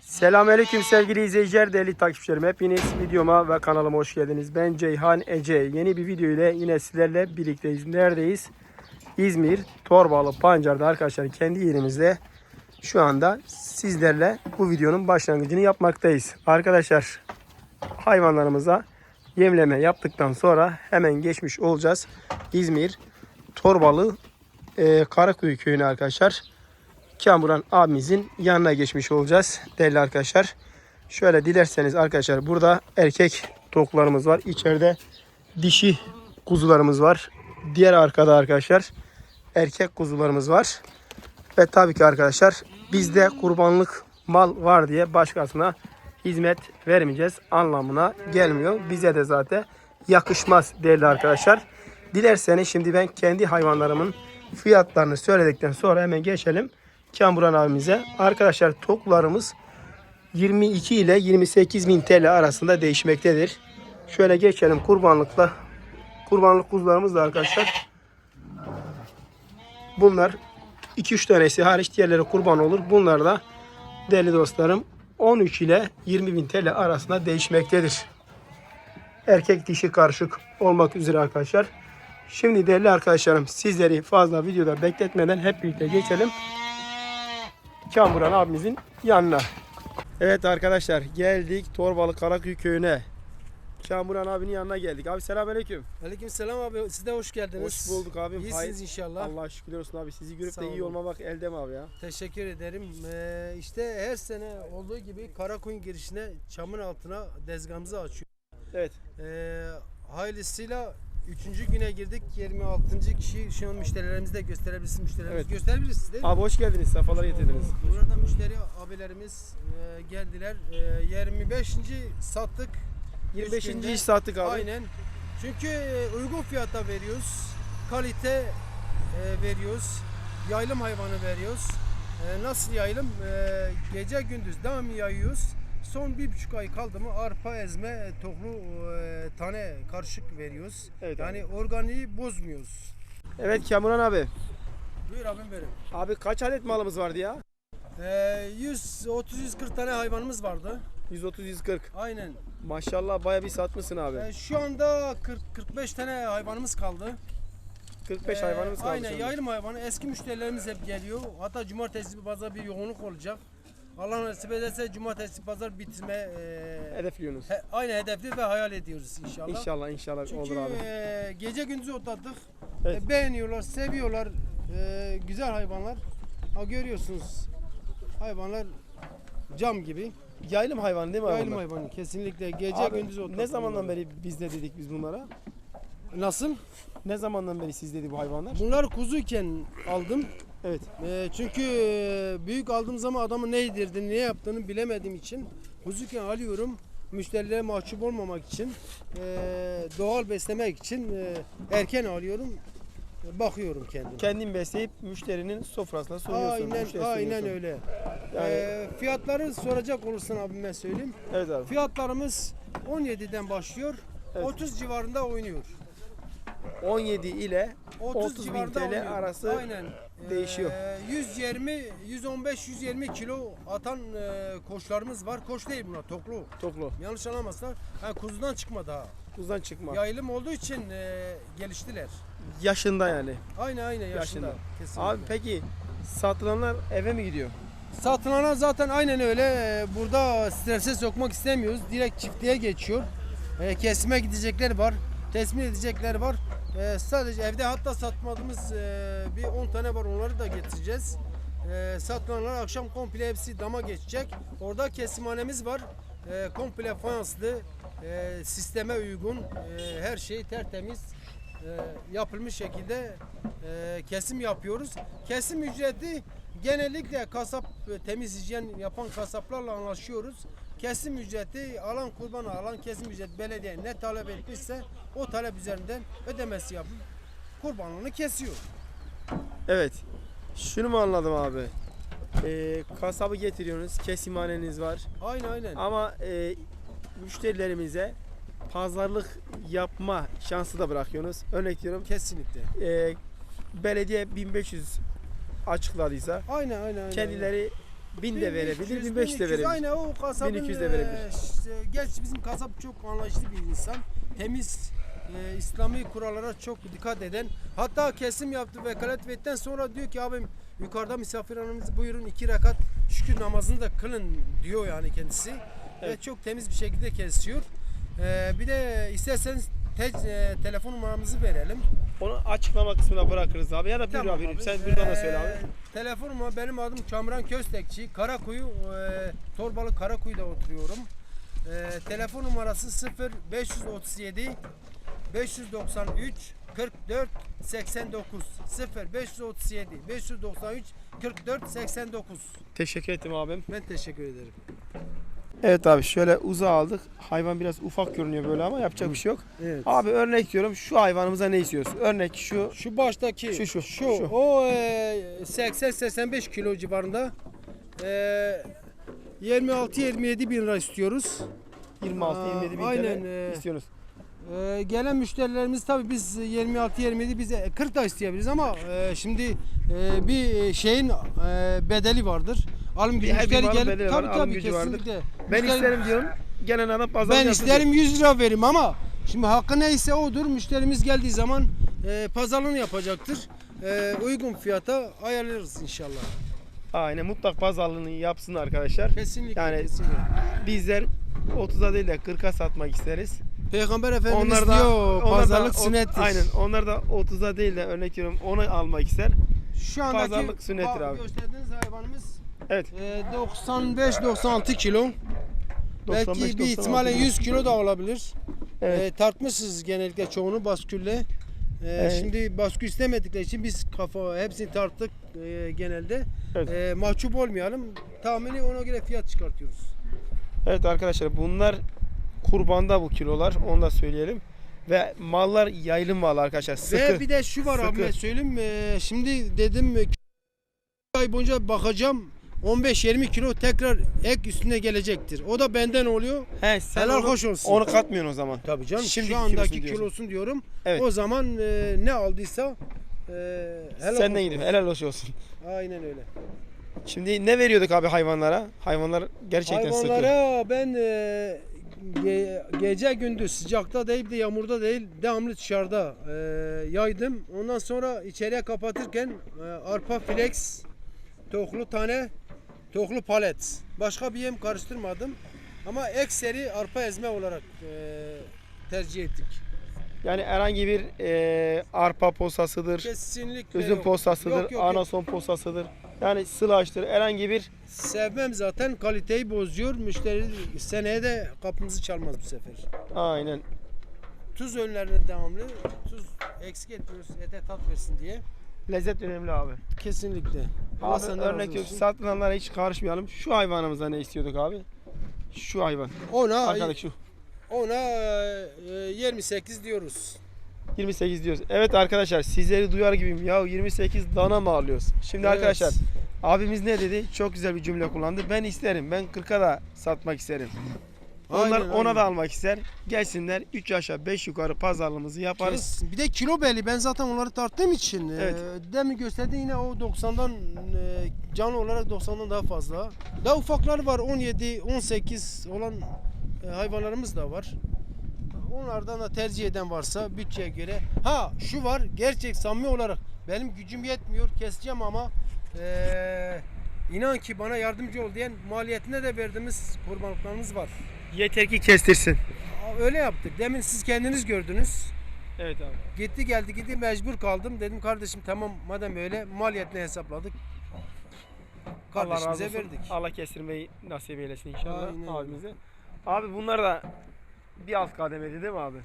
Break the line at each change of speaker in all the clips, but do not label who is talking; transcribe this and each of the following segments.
Selamünaleyküm sevgili izleyiciler, değerli takipçilerim. Hepiniz videoma ve kanalıma hoş geldiniz. Ben Ceyhan Ece. Yeni bir video ile yine sizlerle birlikteyiz. Neredeyiz? İzmir, Torbalı, Pancar'da arkadaşlar kendi yerimizde şu anda sizlerle bu videonun başlangıcını yapmaktayız. Arkadaşlar hayvanlarımıza yemleme yaptıktan sonra hemen geçmiş olacağız. İzmir, Torbalı, e, Karakuyu köyüne arkadaşlar. Kamuran abimizin yanına geçmiş olacağız değerli arkadaşlar. Şöyle dilerseniz arkadaşlar burada erkek toklarımız var. İçeride dişi kuzularımız var. Diğer arkada arkadaşlar erkek kuzularımız var. Ve tabii ki arkadaşlar bizde kurbanlık mal var diye başkasına hizmet vermeyeceğiz anlamına gelmiyor. Bize de zaten yakışmaz değerli arkadaşlar. Dilerseniz şimdi ben kendi hayvanlarımın fiyatlarını söyledikten sonra hemen geçelim Kamuran abimize. Arkadaşlar toklarımız 22 ile 28 bin TL arasında değişmektedir. Şöyle geçelim kurbanlıkla. Kurbanlık kuzularımız da arkadaşlar. Bunlar 2-3 tanesi hariç diğerleri kurban olur. Bunlar da değerli dostlarım 13 ile 20 bin TL arasında değişmektedir. Erkek dişi karışık olmak üzere arkadaşlar. Şimdi değerli arkadaşlarım sizleri fazla videoda bekletmeden hep birlikte geçelim. Kamuran abimizin yanına. Evet arkadaşlar geldik Torbalı Karakuyu köyüne. Kamuran abinin yanına geldik. Abi selamünaleyküm.
Aleyküm selam abi. Siz de hoş geldiniz.
Hoş bulduk abim.
İyisiniz
Hayır-
inşallah.
Allah şükürler olsun abi. Sizi görüp
Sağ
de iyi
olun.
olmamak elde mi abi ya?
Teşekkür ederim. Ee, işte her sene olduğu gibi Karakoyun girişine çamın altına dezgamızı açıyor.
Evet.
Ee, hayırlısıyla 3. güne girdik. 26. kişi şu an müşterilerimizi de gösterebilirsin müşterilerimiz.
Evet.
Gösterebilirsiniz değil mi?
Abi hoş geldiniz. Sefalar getirdiniz.
Burada müşteri abilerimiz e, geldiler. E, 25. sattık.
25.
günde-
iş sattık abi.
Aynen. Çünkü e, uygun fiyata veriyoruz. Kalite e, veriyoruz. Yaylım hayvanı veriyoruz. E, nasıl yaylım? E, gece gündüz devam yayıyoruz. Son bir buçuk ay kaldı mı arpa ezme e, toklu e, tane karışık veriyoruz.
Evet
yani organiği bozmuyoruz.
Evet Kamuran abi.
Buyur abim benim.
Abi kaç adet malımız vardı ya?
E, 130-140 tane hayvanımız vardı.
130-140.
Aynen.
Maşallah baya bir satmışsın abi.
E, şu anda 40-45 tane hayvanımız kaldı.
45
Ee,
hayvanımız kaldı.
Aynen yaylım hayvanı. Eski müşterilerimiz hep geliyor. Hatta cumartesi pazar bir yoğunluk olacak. Allah nasip ederse cumartesi pazar bitirme e,
Hedefliyorsunuz.
he, aynı hedefli ve hayal ediyoruz inşallah.
İnşallah inşallah
Çünkü
olur abi.
e, gece gündüz otladık.
Evet.
E, beğeniyorlar, seviyorlar. E, güzel hayvanlar. Ha görüyorsunuz. Hayvanlar cam gibi.
Yaylım hayvan değil mi abi?
Yaylım
bunlar?
hayvanı kesinlikle gece
Abi,
gündüz otladık.
Ne zamandan beri biz de dedik biz bunlara?
Nasıl?
Ne zamandan beri siz dedi bu hayvanlar?
Bunlar kuzuyken aldım.
Evet.
Ee, çünkü e, büyük aldığım zaman adamın ne yedirdiğini, ne yaptığını bilemediğim için kuzuken alıyorum. Müşterilere mahcup olmamak için, e, doğal beslemek için e, erken alıyorum. e, Bakıyorum kendime.
Kendin besleyip müşterinin sofrasına sunuyorsun.
Aynen,
müşterisine
aynen öyle.
Yani-
Ee, fiyatları soracak olursan abime söyleyeyim.
Evet abi.
Fiyatlarımız 17'den başlıyor.
Evet.
30 civarında oynuyor.
17 ile
30,
30 bin TL arası
Aynen.
Değişiyor.
Ee, 120, 115, 120 kilo atan e, koçlarımız var. Koç değil bunlar, toklu.
toklu.
Yanlış anlamazlar. Ha, kuzudan çıkma daha.
Kuzudan çıkma.
Yaylım olduğu için e, geliştiler.
Yaşında yani.
Aynen aynen yaşında.
Yaşında.
Kesinlikle.
Abi peki satılanlar eve mi gidiyor?
Satılana zaten aynen öyle. Ee, Burada strese sokmak istemiyoruz. Direkt çiftliğe geçiyor. Ee, Kesime gidecekler var. Teslim edecekler var. Ee, Sadece evde hatta satmadığımız e, bir 10 tane var. Onları da getireceğiz. Ee, Satılanlar akşam komple hepsi dama geçecek. Orada kesimhanemiz var. Ee, Komple fayanslı, e, sisteme uygun, e, her şey tertemiz e, yapılmış şekilde e, kesim yapıyoruz. Kesim ücreti genellikle kasap e, temiz hijyen yapan kasaplarla anlaşıyoruz. Kesim ücreti alan kurban alan kesim ücreti belediye ne talep etmişse o talep üzerinden ödemesi yapıp kurbanını kesiyor.
Evet. Şunu mu anladım abi? Ee, kasabı getiriyorsunuz, kesimhaneniz var.
Aynen aynen.
Ama e, müşterilerimize pazarlık yapma şansı da bırakıyorsunuz. Örnek diyorum
Kesinlikle.
e, belediye 1500 açıkladıysa
Aynen aynen. aynen.
kendileri 1000 de verebilir,
1300,
1500 de
1200,
verebilir.
Aynen o kasabın
1200 de
e,
verebilir.
işte, gerçi bizim kasap çok anlayışlı bir insan. Temiz e, İslami kurallara çok dikkat eden. Hatta kesim yaptı vekalet verdikten sonra diyor ki abim yukarıda misafirhanemiz buyurun iki rekat şükür namazını da kılın diyor yani kendisi.
Evet.
Ve çok temiz bir şekilde kesiyor. E, bir de isterseniz te- e, telefon numaramızı verelim.
Onu açıklama kısmına bırakırız abi. Ya da buyur
Tamam
abi.
abi.
Sen buradan da söyle
Ee,
abi.
Telefonuma benim adım Kamran Köstekçi. Karakuyu, e, Torbalı Karakuyu'da oturuyorum. E, telefon numarası 0 537 593 44 89 0 537 593 44 89
Teşekkür ettim abim.
Ben teşekkür ederim.
Evet abi şöyle uzağa aldık. Hayvan biraz ufak görünüyor böyle ama yapacak bir şey yok.
Evet.
Abi örnek diyorum şu hayvanımıza ne istiyoruz? Örnek şu
Şu baştaki
Şu, şu,
şu,
şu.
o e, 80-85 kilo civarında e, 26-27 bin lira istiyoruz.
26-27 bin
Aynen,
TL
e,
istiyorsunuz.
Ee, gelen müşterilerimiz tabii biz 26-27 bize 40 da isteyebiliriz ama e, şimdi e, bir şeyin e, bedeli vardır. Alım gücü müşteri
malın
gelip
bedeli var,
tabii
alım
tabii
gücü vardır.
kesinlikle.
Ben
Müşteri-
isterim diyorum. Gelen adam pazar
Ben isterim 100 lira verim ama şimdi hakkı neyse odur. Müşterimiz geldiği zaman e, pazarlığını yapacaktır. E, uygun fiyata ayarlarız inşallah.
Aynen mutlak pazarlığını yapsın arkadaşlar.
Kesinlikle.
Yani-
kesinlikle.
Bizler 30'a değil de 40'a satmak isteriz.
Peygamber Efendimiz diyor
onlar da
pazarlık
o-
sünnettir.
Aynen. Onlar da 30'a değil de örnek veriyorum onu almak ister.
Şu andaki
Pazarlık sünnettir abi.
gösterdiğiniz hayvanımız
Evet.
e, 95-96 kilo. Belki
95,
bir ihtimalle
96.
100 kilo da olabilir.
Evet.
E, tartmışız genellikle çoğunu baskülle. E,
Evet.
Şimdi baskü istemedikleri için biz kafa hepsini tarttık e, genelde.
Evet.
E, mahcup olmayalım. Tahmini ona göre fiyat çıkartıyoruz.
Evet arkadaşlar bunlar kurbanda bu kilolar onu da söyleyelim. Ve mallar yaylı mal arkadaşlar sıkı.
Ve bir de şu var
sıkı.
abi söyleyeyim. E, şimdi dedim ay boyunca bakacağım. 15-20 kilo tekrar ek üstüne gelecektir. O da benden oluyor.
He, sen
Helal
onu,
hoş olsun.
Onu katmıyorsun o zaman.
Tabii canım.
Şimdiki
şu andaki
kilosunu
kilosunu diyorum.
Evet.
O zaman e, ne aldıysa e, helal
Senden gidiyor. Helal hoş olsun.
Aynen öyle.
Şimdi ne veriyorduk abi hayvanlara? Hayvanlar gerçekten sıkı.
Hayvanlara ben e, ge- gece gündüz sıcakta değil de yağmurda değil devamlı dışarıda e, yaydım. Ondan sonra içeriye kapatırken e, arpa flex, toklu tane, toklu palet. Başka bir yem karıştırmadım. Ama ekseri arpa ezme olarak e, tercih ettik.
Yani herhangi bir e, arpa posasıdır,
Kesinlikle
üzüm
yok.
posasıdır,
Yok, yok, yok.
anason posasıdır. Yani sılaçtır. Herhangi bir
Sevmem zaten kaliteyi bozuyor. Müşteri seneye de kapımızı çalmaz bu sefer.
aynen.
Tuz önlerine devamlı. Tuz eksik etmiyoruz ete tat versin diye.
Lezzet önemli abi.
Kesinlikle. Allah
Abi
senden
örnek yok. Satılanlara hiç karışmayalım. Şu hayvanımıza ne istiyorduk abi? Şu hayvan.
Ona
Arkadaki şu.
ona e, 28 diyoruz.
28 diyoruz. Evet arkadaşlar sizleri duyar gibiyim. Ya 28 dana mı alıyoruz? Şimdi
Evet.
arkadaşlar abimiz ne dedi? Çok güzel bir cümle kullandı. Ben isterim. Ben 40'a da satmak isterim. Onlar
Aynen,
ona
aynen.
da almak ister. Gelsinler 3 aşağı 5 yukarı pazarlığımızı yaparız.
Kes- Bir de kilo belli. Ben zaten onları tarttığım için.
Evet.
E, demin gösterdi yine o 90'dan e, canlı olarak 90'dan daha fazla. Daha ufakları var 17, 18 olan e, hayvanlarımız da var. Onlardan da tercih eden varsa bütçeye göre. Ha şu var gerçek samimi olarak benim gücüm yetmiyor keseceğim ama e, inan ki bana yardımcı ol diyen maliyetine de verdiğimiz kurbanlıklarımız var.
Yeter ki kestirsin.
Öyle yaptık. Demin siz kendiniz gördünüz.
Evet abi.
Gitti geldi gitti mecbur kaldım. Dedim kardeşim tamam madem öyle maliyetini hesapladık.
Allah razı
Kardeşimize
olsun.
verdik.
Allah kestirmeyi nasip eylesin inşallah
Aynen öyle.
abimize. Abi bunlar da bir alt kademedi değil mi abi?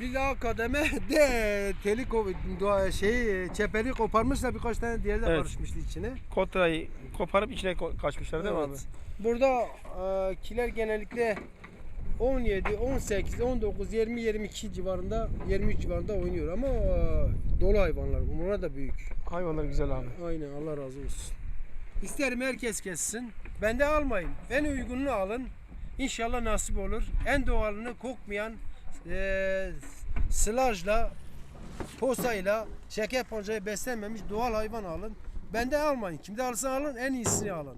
Bir daha kademe de teli ko- şey çeperi koparmışlar birkaç tane diğeri de
Evet.
karışmıştı içine.
Kotrayı koparıp içine ko- kaçmışlar değil mi abi?
Burada e, kiler genellikle 17, 18, 19, 20, 22 civarında 23 civarında oynuyor ama e, dolu hayvanlar. Bunlar da büyük.
Hayvanlar güzel abi.
Aynen Allah razı olsun. İsterim herkes kessin. Bende almayın. En uygununu alın. İnşallah nasip olur. En doğalını kokmayan, e, silajla, posayla, şeker pancarı beslenmemiş doğal hayvan alın. Bende almayın. Kimde alırsa alın en iyisini alın.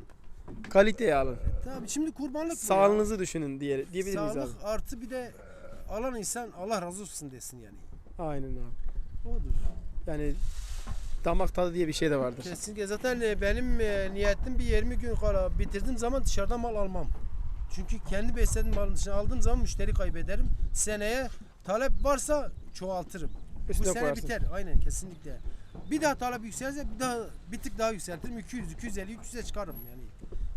Kaliteyi alın.
Tabii şimdi kurbanlık.
Sağlığınızı düşünün diye diyebilir miyiz abi?
Sağlık artı bir de alan insan Allah razı olsun desin yani.
Aynen abi.
Odur.
Yani damak tadı diye bir şey de vardır.
Kesinlikle zaten e, benim e, niyetim bir 20 gün kala bitirdiğim zaman dışarıdan mal almam. Çünkü kendi beslediğim malın dışına aldığım zaman müşteri kaybederim. Seneye talep varsa çoğaltırım.
Üstüne
Bu sene
koyarsın.
biter. Aynen kesinlikle. Bir daha talep yükselirse bir daha bir tık daha yükseltirim. 200, 250, 300'e çıkarım yani.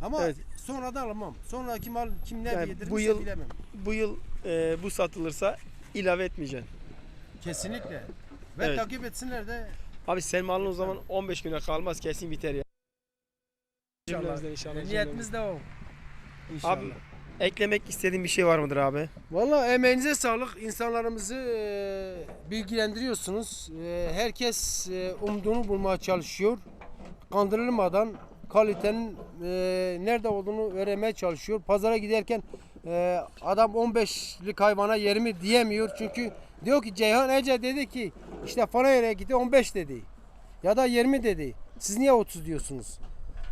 Ama
Evet.
sonradan almam. Sonraki mal kim ne
Yani
yedirmişse
bu yıl-
bilemem.
Bu yıl e, bu satılırsa ilave etmeyeceksin.
Kesinlikle. Ve
Evet.
takip etsinler de
Abi sen malın o zaman 15 güne kalmaz kesin biter ya. Cümlemizden inşallah.
niyetimiz de o. İnşallah.
Abi eklemek istediğin bir şey var mıdır abi?
Valla emeğinize sağlık. İnsanlarımızı e, bilgilendiriyorsunuz. E, herkes e, umduğunu bulmaya çalışıyor. Kandırılmadan kalitenin e, nerede olduğunu öğrenmeye çalışıyor. Pazara giderken e, adam 15'lik hayvana 20 diyemiyor. Çünkü diyor ki Ceyhan Ece dedi ki işte falan yere gitti 15 dedi. Ya da 20 dedi. Siz niye 30 diyorsunuz?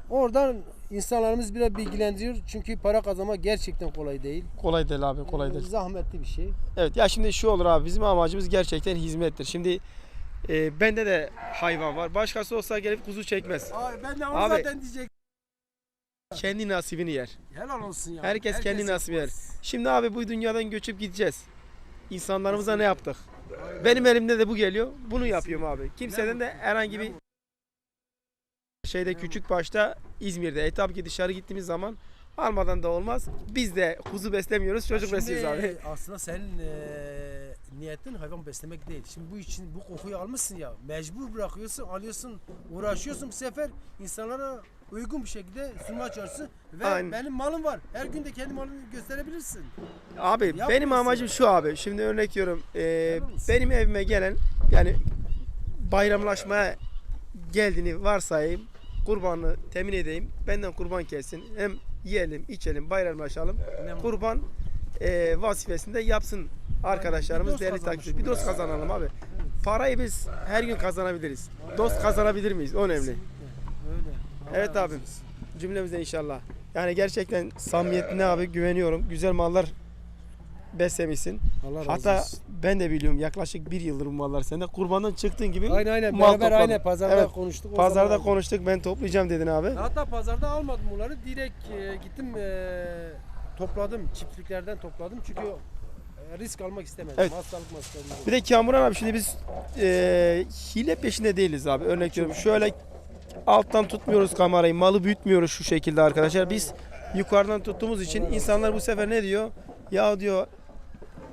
Oradan insanlarımız biraz bilgilendiriyor. Çünkü para kazanmak gerçekten kolay değil.
Kolay değil abi kolay değil.
Zahmetli bir şey.
Evet ya şimdi şu olur abi bizim amacımız gerçekten hizmettir. Şimdi e, bende de hayvan var. Başkası olsa gelip kuzu çekmez.
Abi ben de onu
Abi-
zaten diyecek.
Kendi nasibini yer.
Helal olsun ya.
Herkes kendi nasibini yer. Şimdi abi bu dünyadan göçüp gideceğiz. İnsanlarımıza ne yaptık? Benim elimde de bu geliyor. Bunu yapıyorum abi. Kimseden de herhangi bir şeyde küçük başta İzmir'de. E tabii ki dışarı gittiğimiz zaman almadan da olmaz. Biz de kuzu beslemiyoruz, çocuk besliyoruz abi.
Aslında senin eee niyetin hayvan beslemek değil. Şimdi bu için bu kokuyu almışsın ya. Mecbur bırakıyorsun, alıyorsun, uğraşıyorsun bu sefer insanlara uygun bir şekilde sunmaya çalışsın ve
Aynen.
benim malım var. Her gün de kendi malını gösterebilirsin.
Abi
Yapmıyorsun.
benim amacım şu abi. Şimdi örnek veriyorum. e, benim evime gelen yani bayramlaşmaya geldiğini varsayayım. Kurbanı temin edeyim. Benden kurban kessin. Hem yiyelim, içelim, bayramlaşalım.
Ne.
Kurban e, vazifesinde yapsın arkadaşlarımız, değerli takipçiler. Bir dost kazanalım abi. Parayı biz her gün kazanabiliriz. Dost kazanabilir miyiz? O önemli.
Kesinlikle. Öyle. Allah
Evet
razı
abim.
olsun.
Cümlemizde inşallah. Yani gerçekten samimiyetine abi güveniyorum. Güzel mallar beslemişsin.
Allah razı
Hatta
olsun.
ben de biliyorum yaklaşık bir yıldır bu mallar sende. Kurbandan çıktığın gibi
Aynen aynen
mal
beraber
topladın.
aynı pazarda
Evet,
konuştuk. o
Pazarda
zaman-
konuştuk ben toplayacağım dedin abi.
Hatta pazarda almadım bunları. Direkt e, gittim e, topladım. Çiftliklerden topladım. Çünkü e, risk almak istemedim.
Evet.
Hastalık hastalık.
Bir de Kamuran abi şimdi biz e, hile peşinde değiliz abi. Örnek veriyorum şöyle alttan tutmuyoruz kamerayı. Malı büyütmüyoruz şu şekilde arkadaşlar. Biz yukarıdan tuttuğumuz için insanlar bu sefer ne diyor? Ya diyor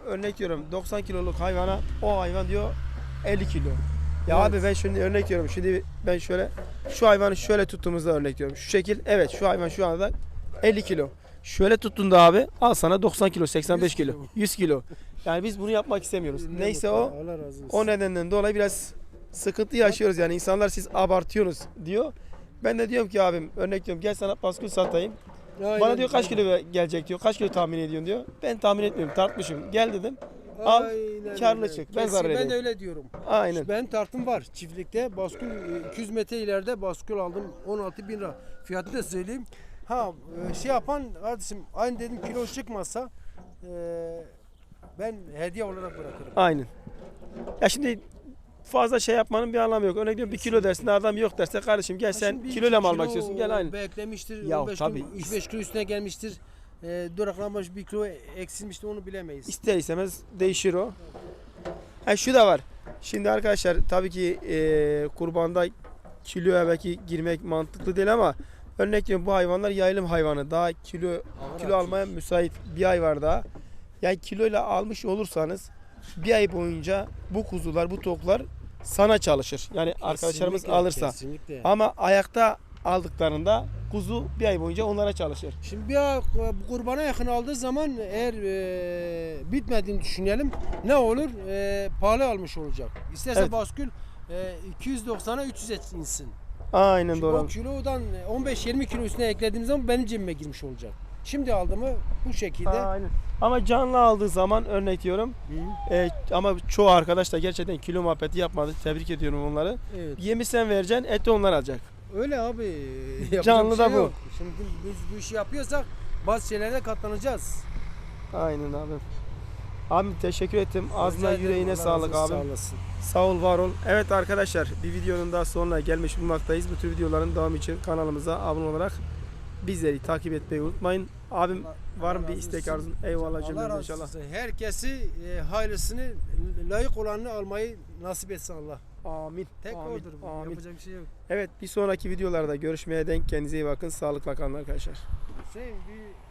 örnek veriyorum 90 kiloluk hayvana o hayvan diyor 50 kilo. Ya
Evet.
abi ben şimdi örnek veriyorum. Şimdi ben şöyle şu hayvanı şöyle tuttuğumuzda örnek veriyorum. Şu şekil evet şu hayvan şu anda 50 kilo. Şöyle tuttuğunda abi al sana 90 kilo 85
100
kilo
kilo.
100 kilo. Yani biz bunu yapmak istemiyoruz.
Ne
Neyse o o nedenden dolayı biraz sıkıntı yaşıyoruz yani insanlar siz abartıyorsunuz diyor. Ben de diyorum ki abim örnek diyorum gel sana paskül satayım.
Aynen.
Bana diyor kaç kilo gelecek diyor. Kaç kilo tahmin ediyorsun diyor. Ben tahmin etmiyorum tartmışım. Gel dedim. al,
Aynen
karlı
öyle.
çık. Ben
Kesin,
zarar
Ben
edeyim.
de öyle diyorum.
Aynen.
Ben tartım var çiftlikte. Baskül e, 200 metre ileride baskül aldım. 16 bin lira. Fiyatı da söyleyeyim. Ha e, şey yapan kardeşim aynı dedim kilo çıkmazsa e, ben hediye olarak bırakırım.
Aynen. Ya şimdi fazla şey yapmanın bir anlamı yok. Örnek veriyorum bir kilo dersin adam yok derse kardeşim gel sen
bir
kiloyla mı almak istiyorsun gel aynı.
Beklemiştir.
Ya
15
tabii.
kilo, 3-5 kilo üstüne gelmiştir. E, duraklamış bir kilo eksilmiştir onu bilemeyiz.
İster istemez değişir o. Ha şu da var. Şimdi arkadaşlar tabii ki e, kurbanda kiloya belki girmek mantıklı değil ama örnek veriyorum bu hayvanlar yayılım hayvanı. Daha kilo
Ağır
kilo almaya müsait bir ay var daha. Yani kiloyla almış olursanız bir ay boyunca bu kuzular, bu toklar sana çalışır. Yani arkadaşlarımız
Kesinlikle,
alırsa.
Kesinlikle.
Ama ayakta aldıklarında kuzu bir ay boyunca onlara çalışır.
Şimdi bir ay kurbana yakın aldığı zaman eğer e, bitmediğini düşünelim ne olur? E, pahalı almış olacak. İsterse
Evet.
baskül e, 290'a 300'e insin.
Aynen
o
doğru.
kilodan 15-20 kilo üstüne eklediğim zaman benim cebime girmiş olacak. Şimdi aldığımı bu şekilde
Aynen. Ama canlı aldığı zaman örnek diyorum. e, ama çoğu arkadaş da gerçekten kilo muhabbeti yapmadı. Tebrik ediyorum onları.
Evet.
Yemi sen vereceksin, eti onlar alacak.
Öyle abi. Yapacak
Canlı
bir
da
şey
bu.
yok. Şimdi biz bu işi yapıyorsak bazı şeylere katlanacağız.
Aynen abi. Abim teşekkür ettim. Ağzına yüreğine sağlık abim.
Sağ olasın.
Sağ ol, var ol. Evet arkadaşlar, bir videonun daha sonuna gelmiş bulunmaktayız. Bu tür videoların devamı için kanalımıza abone olarak bizleri takip etmeyi unutmayın. Abim var mı bir istek arzun? Eyvallah
razı
inşallah.
olsun. Herkesi e, hayırlısını, layık olanını almayı nasip etsin Allah.
Amin.
Tek
amin.
odur.
Amin.
Yapacak bir şey yok.
Evet bir sonraki videolarda görüşmeye denk kendinize iyi bakın. Sağlıkla kalın arkadaşlar.
Şey bir